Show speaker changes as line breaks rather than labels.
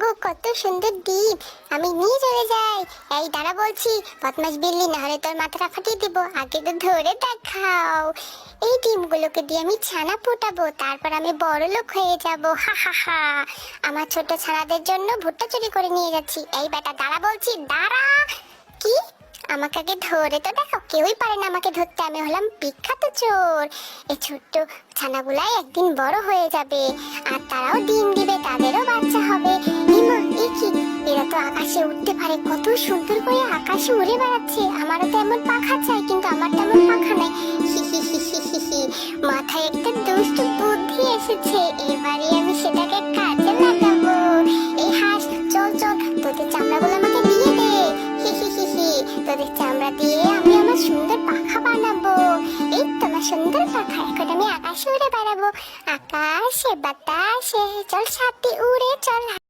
গো কত সুন্দর আমি নিয়ে চলে যাই। এই দাঁড়া বলছি বদমাস বিল্লি তোর মাথাটা ফাটিয়ে আগে তো ধরে দেখাও। এই ডিমগুলোকে দিয়ে আমি ছানা ফোটাবো, তারপর আমি বড় লোক হয়ে হা হা হা। আমার ছোট ছানাদের জন্য ভুট্টা চুরি করে নিয়ে যাচ্ছি। এই বেটা, দাঁড়া বলছি, দাঁড়া। কি? আমাকে আগে ধরে তো দেখো কেউই পারে না আমাকে ধরতে। আমি হলাম বিখ্যাত চোর। এই ছোট্ট ছানাগুলাই একদিন বড় হয়ে যাবে। আর তারাও ডিম দিবে উঠতে পারে। কত সুন্দর করে আকাশে উড়ে বেড়াচ্ছে। আমারও তো এমন পাখা চাই, কিন্তু আমার তেমন পাখা নাই। মাথায় একটা দুষ্ট বুদ্ধি এসেছে। এবারে আমি সেটাকে কাজে লাগাবো। এই হাস, চল চল, তোদের চামড়াগুলো আমাকে দিয়ে দে। হি হি হি হি, তোদের চামড়া দিয়ে আমি আমার সুন্দর পাখা বানাবো। এই তোমার সুন্দর পাখা। এখন আমি আকাশে উড়ে বেড়াবো। আকাশে বাতাসে, চল সাথে উড়ে চল।